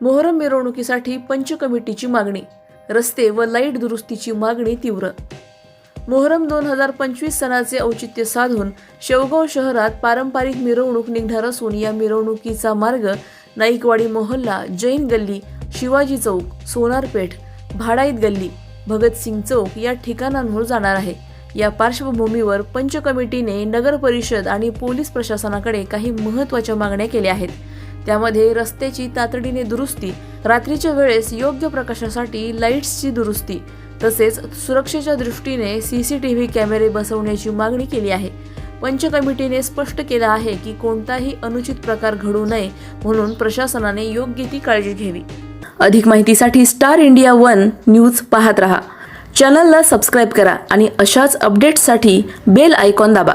मोहरम मिरवणुकीसाठी पंच कमिटीची मागणी. रस्ते व लाइट दुरुस्तीची मागणी तीव्र. मोहरम दोन हजार पंचवीस सणाचे औचित्य साधून शेवगाव शहरात पारंपरिक मिरवणूक निघणार असून या मिरवणुकीचा मार्ग नाईकवाडी मोहल्ला जैन गल्ली शिवाजी चौक सोनारपेठ भाडाईत गल्ली भगतसिंग चौक या ठिकाणांवर जाणार आहे. या पार्श्वभूमीवर पंच कमिटीने नगर परिषद आणि पोलीस प्रशासनाकडे काही महत्त्वाच्या मागण्या केल्या आहेत. त्यामध्ये रस्त्याची तातडीने दुरुस्ती रात्रीच्या वेळेस योग्य प्रकाशासाठी लाईट्सची दुरुस्ती तसेच सुरक्षेच्या दृष्टीने सीसीटीव्ही कॅमेरे बसवण्याची मागणी केली आहे. पंच कमिटीने स्पष्ट केलं आहे की कोणताही अनुचित प्रकार घडू नये म्हणून प्रशासनाने योग्य ती काळजी घ्यावी. अधिक माहितीसाठी स्टार इंडिया वन न्यूज पाहत रहा. चॅनलला सबस्क्राईब करा आणि अशाच अपडेट्ससाठी बेल आयकॉन दाबा.